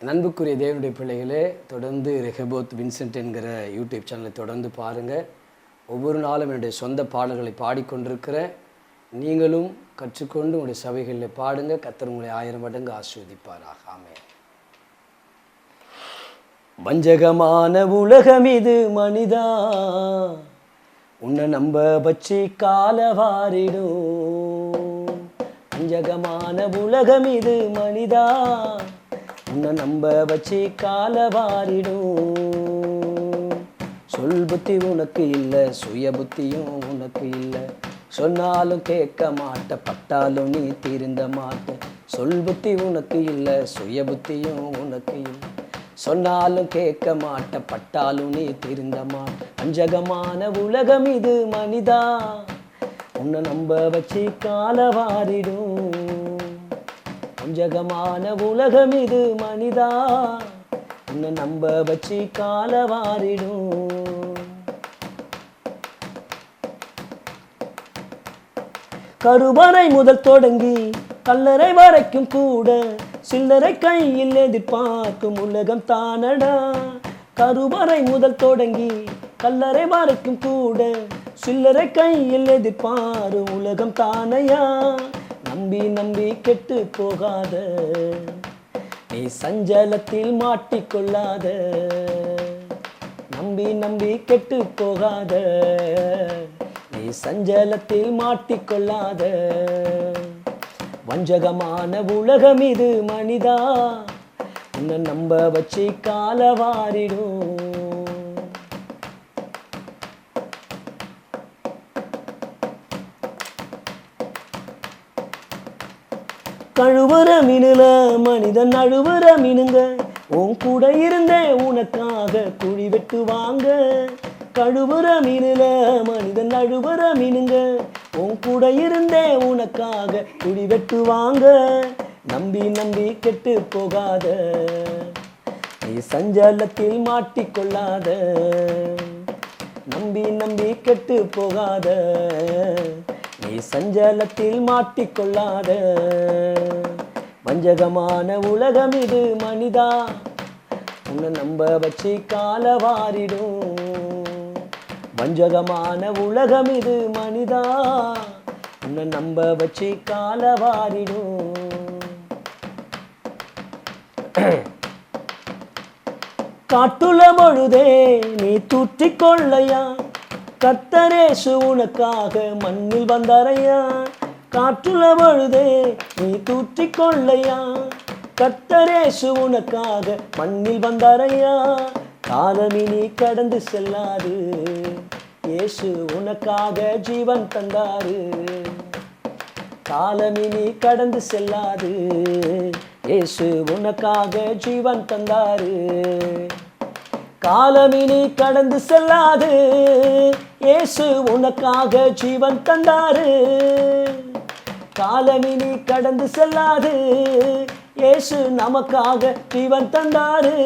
நண்புக்குரிய தேவனுடைய பிள்ளைகளே தொடர்ந்து ரெஹபோத் வின்சென்ட் என்கிற யூடியூப் சேனலை தொடர்ந்து பாருங்கள் ஒவ்வொரு நாளும் என்னுடைய சொந்த பாடல்களை பாடிக்கொண்டிருக்கிறேன் நீங்களும் கற்றுக்கொண்டு உங்களுடைய சபைகளில் பாடுங்க. கத்தர் உங்களை ஆயிரம் மடங்கு ஆஸ்வதிப்பாராக ஆமே வஞ்சகமான உலகம் இது மனிதா. உன்னை நம்ப வச்சு காலவாரிடும் வஞ்சகமான உலகம் இது மனிதா. உன்னை நம்ப வச்சு கால வாரிடும் சொல் புத்தி உனக்கு இல்லை சுய புத்தியும் உனக்கு இல்லை. சொன்னாலும் கேட்க மாட்ட பட்டாலும் நீ திருந்த மாட்ட சொல் புத்தி உனக்கு இல்லை சுய புத்தியும் உனக்கு இல்லை. சொன்னாலும் கேட்க மாட்ட பட்டாலும் நீ திருந்த மாட்ட அஞ்சகமான உலகம் இது மனிதா. உன்னை நம்ப வச்சு கால வாரிடும் வஞ்சகமான உலகம் இது மனிதா. உன்னை நம்ப வச்சு கால வாரிடும் கருவறை முதல் தொடங்கி கல்லறை வரைக்கும் கூட சில்லறை கையில் எதிர்பார்க்கும் உலகம் தானடா. கருவறை முதல் தொடங்கி கல்லறை வரைக்கும் கூட சில்லறை கையில் எதிர்பாரும் உலகம் தானையா. நம்பி நம்பி கெட்டு போகாத. நீ சஞ்சலத்தில் மாட்டிக்கொள்ளாத நம்பி நம்பி கெட்டு போகாத. நீ சஞ்சலத்தில் மாட்டிக்கொள்ளாத வஞ்சகமான உலகம் இது மனிதா. உன்னை நம்ப வச்சு காலவாரிடும். கழுவுற மினுல மனிதன் அழுவுற மீனுங்க உன் கூட இருந்தே உனக்காக குழி வெட்டுவாங்க கழுவுற மினுல மனிதன் அழுவுற மீனுங்க உன் கூட இருந்தே உனக்காக குழி வெட்டுவாங்க நம்பி நம்பி கெட்டு போகாத. நீ சஞ்சலத்தில் மாட்டிக்கொள்ளாத. நம்பி நம்பி கெட்டு போகாத. நீ சஞ்சலத்தில் மாட்டிக்கொள்ளாத. வஞ்சகமான உலகம் இது மனிதா. உன்னை நம்ப வச்சு காலவாரிடும். வஞ்சகமான உலகம் இது மனிதா. உன்னை நம்ப வச்சு காலவாரிடும். காட்டுல பொழுதே நீ தூற்றிக்கொள்ளையா கத்தரேசு உனக்காக மண்ணில் வந்தாரையா காற்றுல பொழுதே நீ தூற்றி கொள்ளையா? கத்தரேசு உனக்காக மண்ணில் வந்தாரையா காலமினி கடந்து செல்லாது. இயேசு உனக்காக ஜீவன் தந்தாரு. காலமினி கடந்து செல்லாது. இயேசு உனக்காக ஜீவன் தந்தாரு. காலமினி கடந்து செல்லாது. இயேசு உனக்காக ஜீவன் தந்தாரு. காலமினி கடந்து செல்லாது. இயேசு நமக்காக ஜீவன் தந்தாரு.